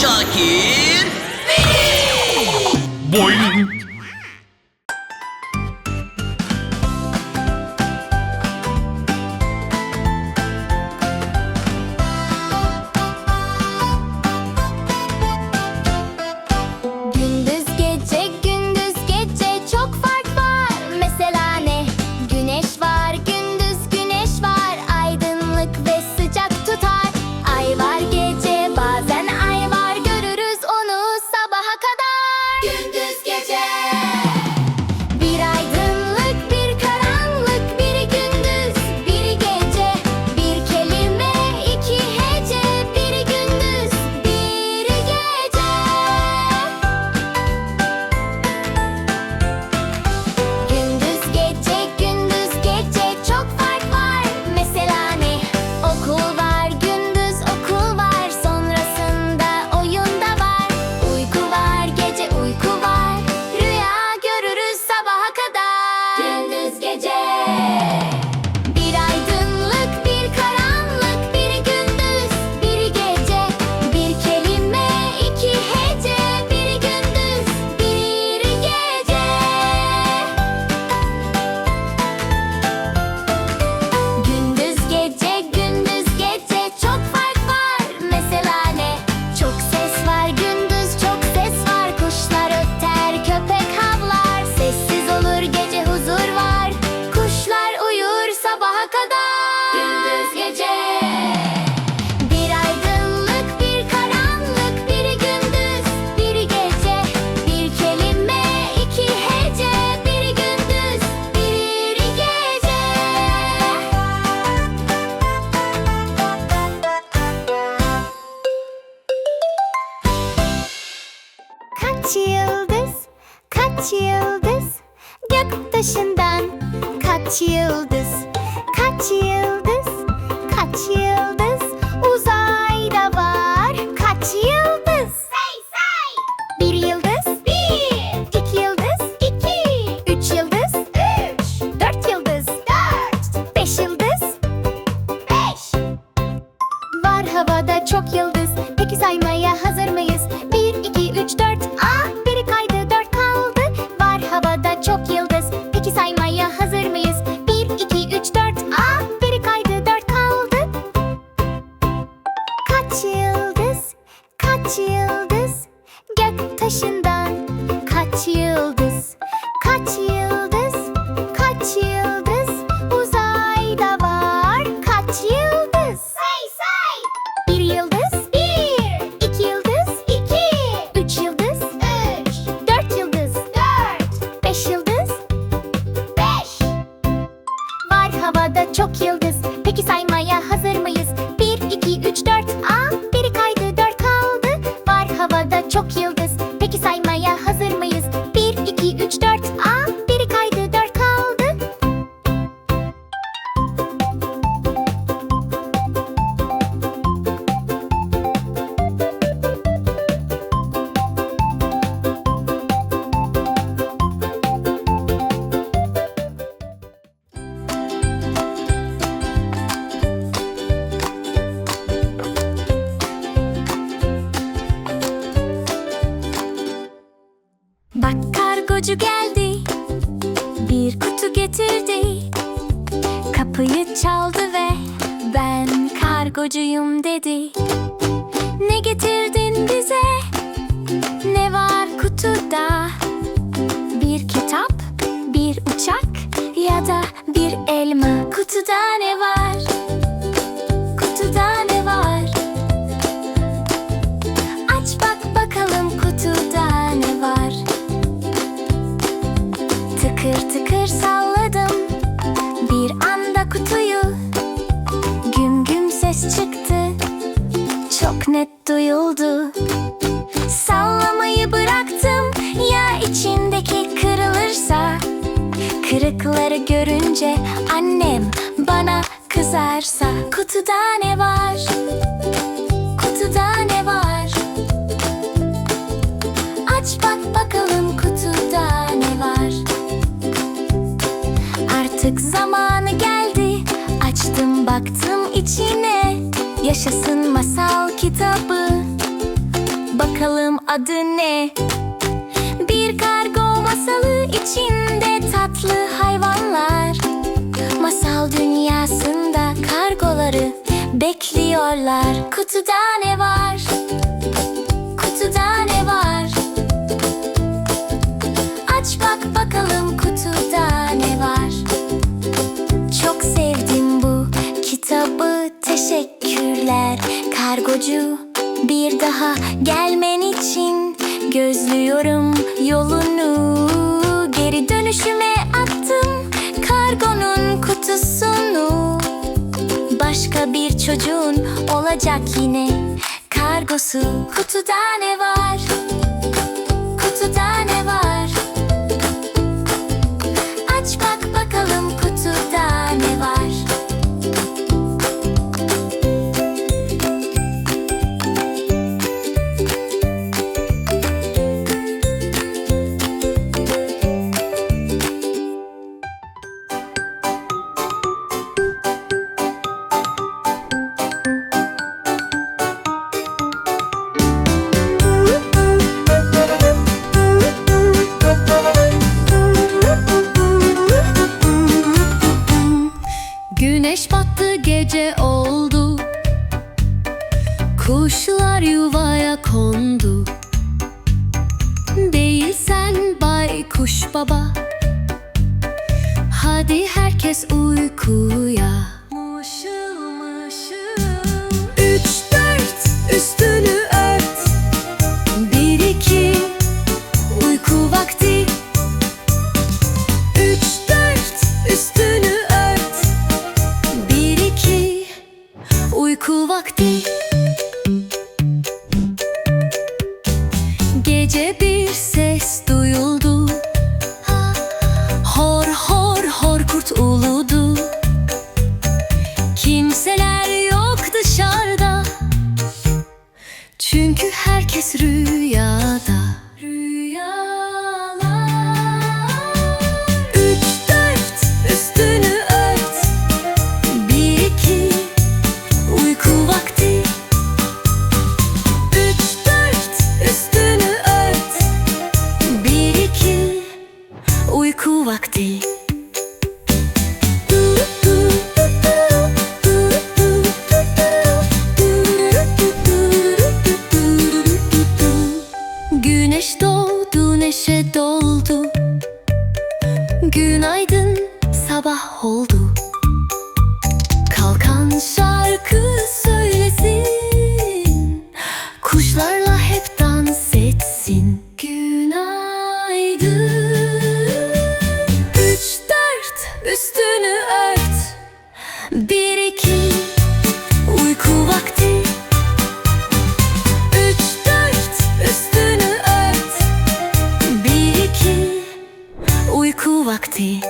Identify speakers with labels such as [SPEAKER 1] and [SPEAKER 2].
[SPEAKER 1] Şakir.
[SPEAKER 2] Boing.
[SPEAKER 3] Ocak taşından kaç yıldız, kaç yıldız, kaç yıldız uzayda var. Kaç yıldız? Say say. Bir yıldız. Bir. İki yıldız. İki. Üç yıldız. Üç. Dört yıldız. Dört. Beş yıldız. Beş. Var havada çok yıldız. station kapıcı geldi Bir kutu getirdi Kapıyı çaldı ve Ben kargocuyum dedi Ne getirdin bize? Ne var kutuda? Bir kitap, bir uçak ya da bir elma Kutuda ne Kırıkları görünce annem bana kızarsa Kutuda ne var? Kutuda ne var? Aç bak bakalım kutuda ne var? Artık zamanı geldi Açtım baktım içine Yaşasın masal kitabı Bakalım
[SPEAKER 1] adı ne? Bekliyorlar Kutuda ne var? Kutuda ne var? Aç bak bakalım kutuda ne var? Çok sevdim bu kitabı teşekkürler kargocu Bir daha gelmen için gözlüyorum yolunu Geri dönüşüme çocuğun olacak yine kargosu Kutuda ne var? Kutuda ne var?
[SPEAKER 3] Gece oldu. Kuşlar yuvaya kondu. Değilsen baykuş baba. Hadi herkes uykuya uyku vakti sabah oldu. Kalkan şarkı söylesin. Kuşlarla hep dans etsin. Günaydın. Üç dört üstünü ört. Bir iki uyku vakti. Üç dört üstünü ört. Bir iki uyku vakti.